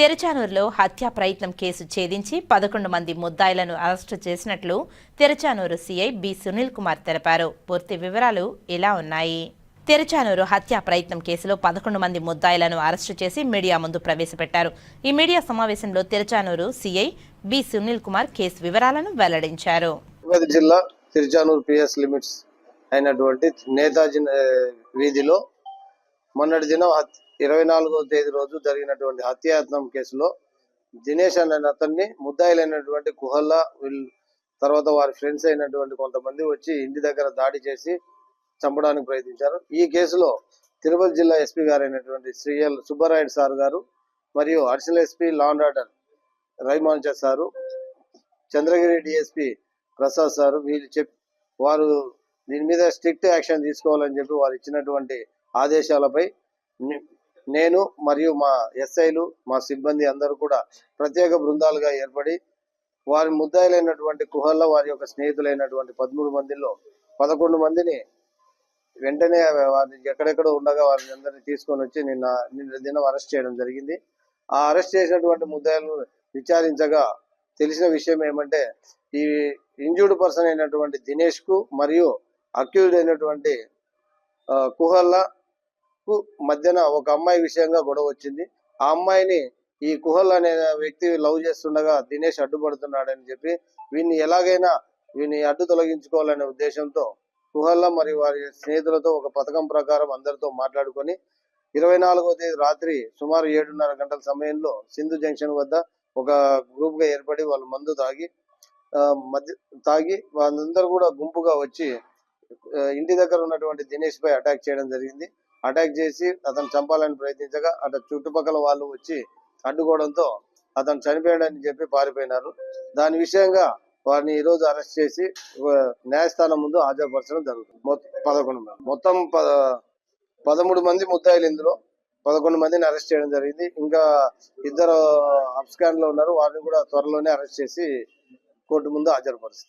తెరచానూరులో హత్యా ప్రయత్నం కేసు ఛేదించి పదకొండు మంది ముద్దాయిలను అరెస్టు చేసినట్లు తెరచానూరు సీఐ బి సునీల్ కుమార్ తెలిపారు. పూర్తి వివరాలు ఇలా ఉన్నాయి. తెరచానూరు హత్యా ప్రయత్నం కేసులో పదకొండు మంది ముద్దాయిలను అరెస్టు చేసి మీడియా ముందు ప్రవేశపెట్టారు. ఈ మీడియా సమావేశంలో Tiruchanur CI B Sunil Kumar case వివరాలను వెల్లడించారు. జిల్లా తిరుచానూరు పిఎస్ లిమిట్స్ అయినటువంటి నేతాజీ వీధిలో మొన్నటి దినం ఇరవై నాలుగో తేదీ రోజు జరిగినటువంటి హత్యాయత్నం కేసులో దినేష్ అనే అతన్ని ముద్దాయిలైనటువంటి కుహల్లా వీళ్ళు తర్వాత వారి ఫ్రెండ్స్ అయినటువంటి కొంతమంది వచ్చి ఇంటి దగ్గర దాడి చేసి చంపడానికి ప్రయత్నించారు. ఈ కేసులో తిరుపతి జిల్లా ఎస్పీ గారు అయినటువంటి శ్రీ ఎల్ సుబ్బరాయుడు సార్ గారు మరియు additional SP law and order రైమాంచ sir Chandragiri DSP Prasad sir వీళ్ళు చెప్ వారు దీని మీద స్ట్రిక్ట్ యాక్షన్ తీసుకోవాలని చెప్పి వారు ఇచ్చినటువంటి ఆదేశాలపై నేను మరియు మా ఎస్ఐలు మా సిబ్బంది అందరూ కూడా ప్రత్యేక బృందాలుగా ఏర్పడి వారి ముద్దాయిలైనటువంటి కుహల్లో వారి యొక్క స్నేహితులైనటువంటి పదమూడు మందిలో పదకొండు మందిని వెంటనే వారిని ఎక్కడెక్కడో ఉండగా వారిని అందరినీ తీసుకొని వచ్చి నిన్న నిన్న దినం అరెస్ట్ చేయడం జరిగింది. ఆ అరెస్ట్ చేసినటువంటి ముద్దాయిలను విచారించగా తెలిసిన విషయం ఏమంటే ఈ ఇంజూర్డ్ పర్సన్ అయినటువంటి దినేష్కు మరియు అక్యూజ్డ్ అయినటువంటి కుహల్లా కు మధ్యన ఒక అమ్మాయి విషయంగా గొడవ వచ్చింది. ఆ అమ్మాయిని ఈ కుహల్ అనే వ్యక్తి లవ్ చేస్తుండగా దినేష్ అడ్డుపడుతున్నాడని చెప్పి వీన్ని ఎలాగైనా వీని అడ్డు తొలగించుకోవాలనే ఉద్దేశంతో కుహల్లా మరియు వారి స్నేహితులతో ఒక పథకం ప్రకారం అందరితో మాట్లాడుకొని ఇరవై నాలుగో తేదీ రాత్రి సుమారు ఏడున్నర గంటల సమయంలో సింధు జంక్షన్ వద్ద ఒక గ్రూప్గా ఏర్పడి వాళ్ళు మందు తాగి మధ్య తాగి వాళ్ళందరూ కూడా గుంపుగా వచ్చి ఇంటి దగ్గర ఉన్నటువంటి దినేష్ పై అటాక్ చేయడం జరిగింది. అటాక్ చేసి అతను చంపాలని ప్రయత్నించగా అటు చుట్టుపక్కల వాళ్ళు వచ్చి అడ్డుకోవడంతో అతను చనిపోయాడని చెప్పి పారిపోయినారు. దాని విషయంగా వారిని ఈ రోజు అరెస్ట్ చేసి న్యాయస్థానం ముందు హాజరుపరచడం జరుగుతుంది. మొత్తం పదకొండు మంది. మొత్తం పదమూడు మంది ముద్దాయిలు ఇందులో. పదకొండు మందిని అరెస్ట్ చేయడం జరిగింది. ఇంకా ఇద్దరు అబ్స్కాండ్లో ఉన్నారు. వారిని కూడా త్వరలోనే అరెస్ట్ చేసి కోర్టు ముందు హాజరుపరుస్తారు.